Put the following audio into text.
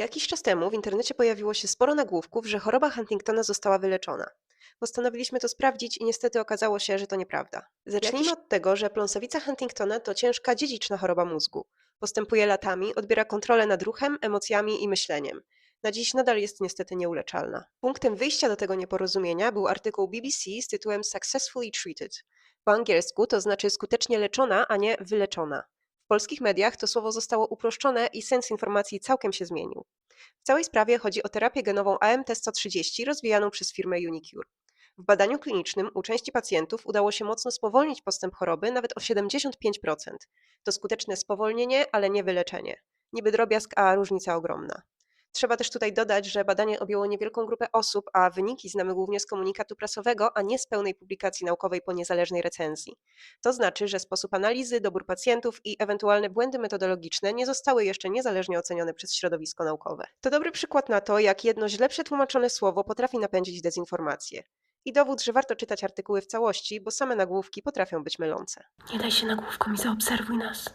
Jakiś czas temu w internecie pojawiło się sporo nagłówków, że choroba Huntingtona została wyleczona. Postanowiliśmy to sprawdzić i niestety okazało się, że to nieprawda. Zacznijmy od tego, że pląsowica Huntingtona to ciężka dziedziczna choroba mózgu. Postępuje latami, odbiera kontrolę nad ruchem, emocjami i myśleniem. Na dziś nadal jest niestety nieuleczalna. Punktem wyjścia do tego nieporozumienia był artykuł BBC z tytułem Successfully Treated. Po angielsku to znaczy skutecznie leczona, a nie wyleczona. Polskich mediach to słowo zostało uproszczone i sens informacji całkiem się zmienił. W całej sprawie chodzi o terapię genową AMT-130 rozwijaną przez firmę Unicure. W badaniu klinicznym u części pacjentów udało się mocno spowolnić postęp choroby nawet o 75%. To skuteczne spowolnienie, ale nie wyleczenie. Niby drobiazg, a różnica ogromna. Trzeba też tutaj dodać, że badanie objęło niewielką grupę osób, a wyniki znamy głównie z komunikatu prasowego, a nie z pełnej publikacji naukowej po niezależnej recenzji. To znaczy, że sposób analizy, dobór pacjentów i ewentualne błędy metodologiczne nie zostały jeszcze niezależnie ocenione przez środowisko naukowe. To dobry przykład na to, jak jedno źle przetłumaczone słowo potrafi napędzić dezinformację. I dowód, że warto czytać artykuły w całości, bo same nagłówki potrafią być mylące. Nie daj się nagłówkom i zaobserwuj nas.